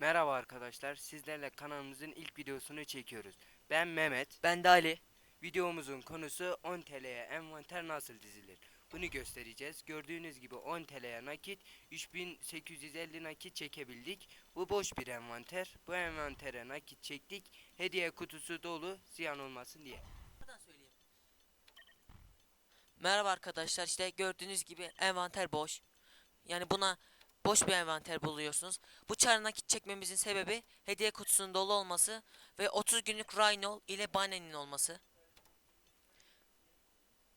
Merhaba arkadaşlar, sizlerle kanalımızın ilk videosunu çekiyoruz. Ben Mehmet. Ben de Ali. Videomuzun konusu 10 TL'ye envanter nasıl dizilir? Bunu göstereceğiz. Gördüğünüz gibi 10 TL'ye nakit 3850 nakit çekebildik. Bu boş bir envanter. Bu envantere nakit çektik. Hediye kutusu dolu ziyan olmasın diye. Merhaba arkadaşlar işte gördüğünüz gibi envanter boş. Yani buna boş bir envanter buluyorsunuz. Bu çare nakit çekmemizin sebebi hediye kutusunun dolu olması ve 30 günlük Rhino ile Bane'nin olması.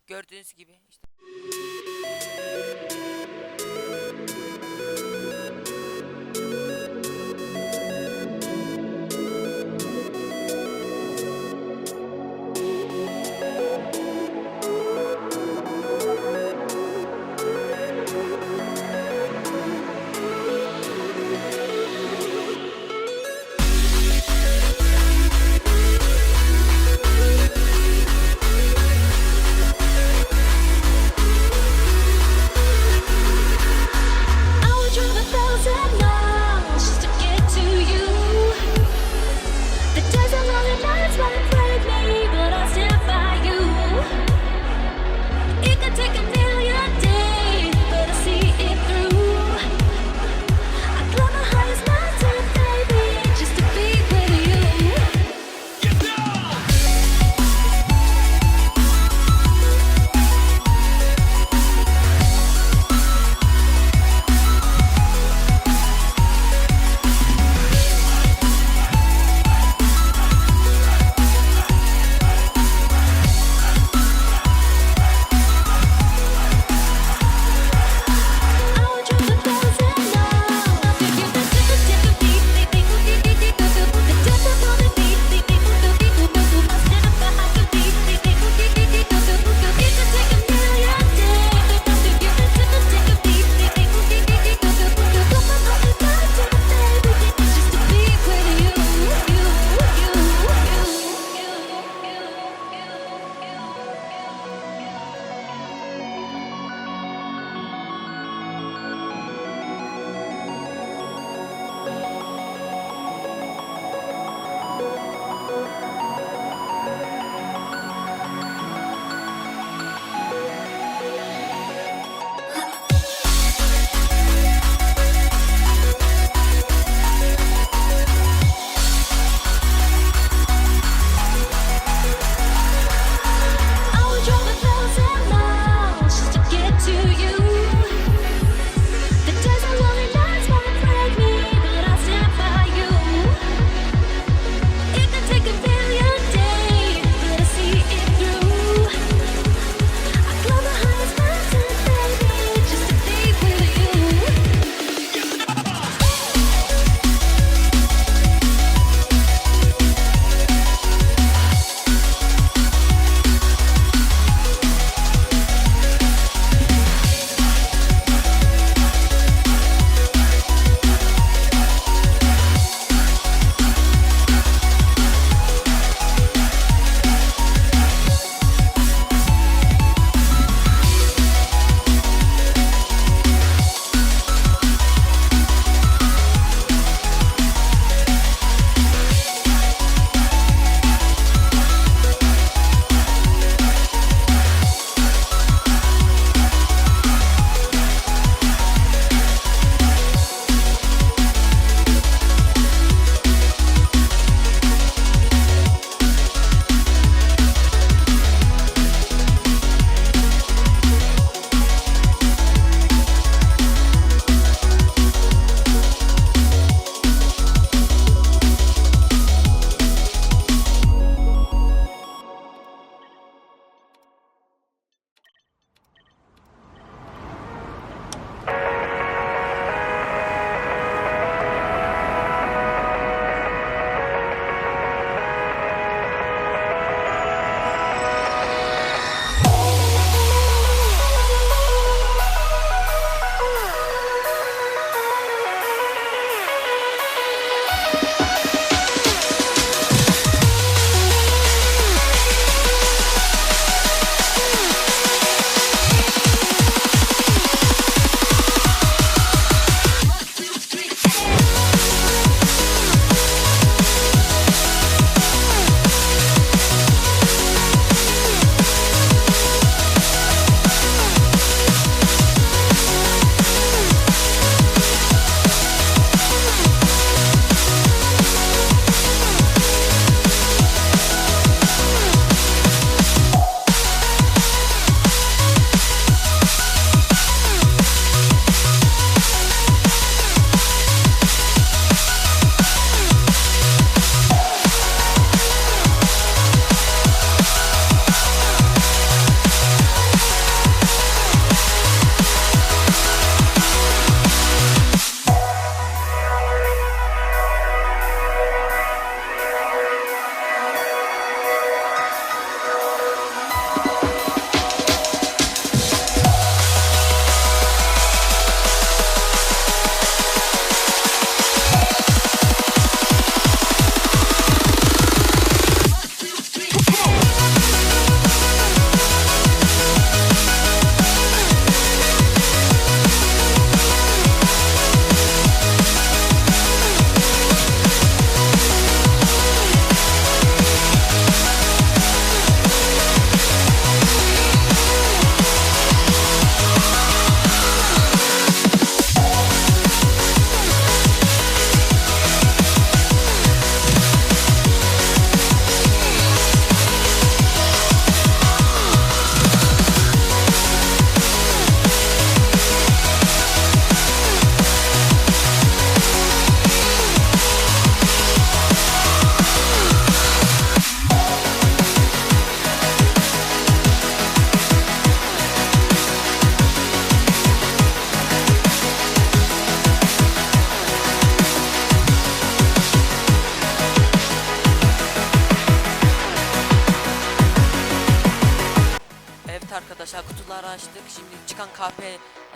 Gördüğünüz gibi işte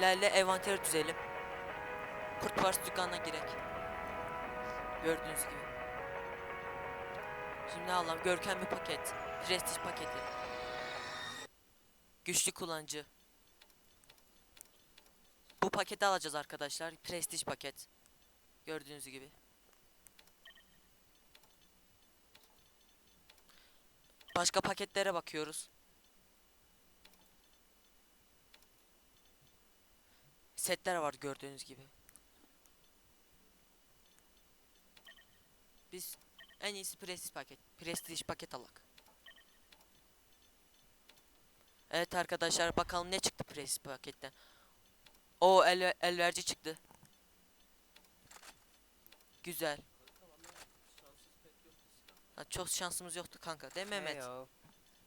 KP'lerle envanteri düzelim. Kurt Parası dükkanına girek. Gördüğünüz gibi. Şimdi alalım görkemli paket. Prestij paketi. Güçlü kullanıcı. Bu paketi alacağız arkadaşlar. Prestij paket. Gördüğünüz gibi. Başka paketlere bakıyoruz. Setler var gördüğünüz gibi. Biz en iyisi prestij paket. Prestij paket alak. Evet arkadaşlar bakalım ne çıktı prestij paketten. O el elverci çıktı. Güzel. Ha, çok şansımız yoktu kanka değil mi Mehmet? ya,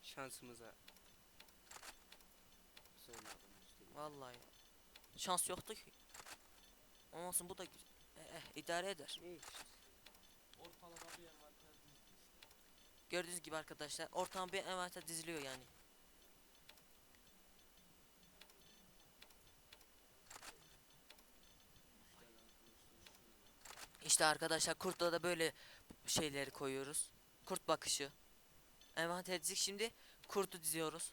Şansımıza. Vallahi. Şans yoktu ki. Olmasın bu da. Eh, eh, idare eder. İyi işte. Gördüğünüz gibi arkadaşlar ortam bir envanter diziliyor yani. İşte arkadaşlar kurtla da böyle şeyleri koyuyoruz. Kurt bakışı. Envanter dizik şimdi kurtu diziyoruz.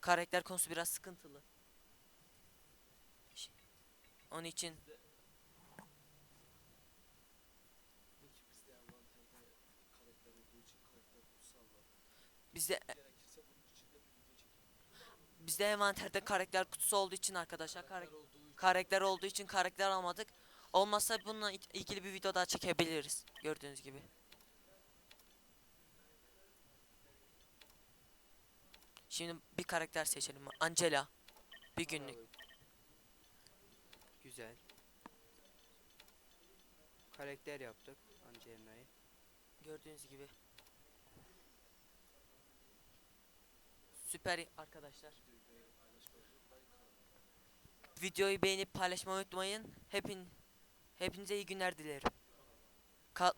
Karakter konusu biraz sıkıntılı. Onun için bizde bizde envanterde karakter kutusu olduğu için arkadaşlar karak- karakter olduğu için karakter almadık. Olmazsa bununla il- ilgili bir video daha çekebiliriz. Gördüğünüz gibi. Şimdi bir karakter seçelim. Angela. Bir günlük. Güzel. Karakter yaptık Angelina'yı. Gördüğünüz gibi. Süper arkadaşlar. Videoyu beğenip paylaşmayı unutmayın. Hepin hepinize iyi günler dilerim. Ka-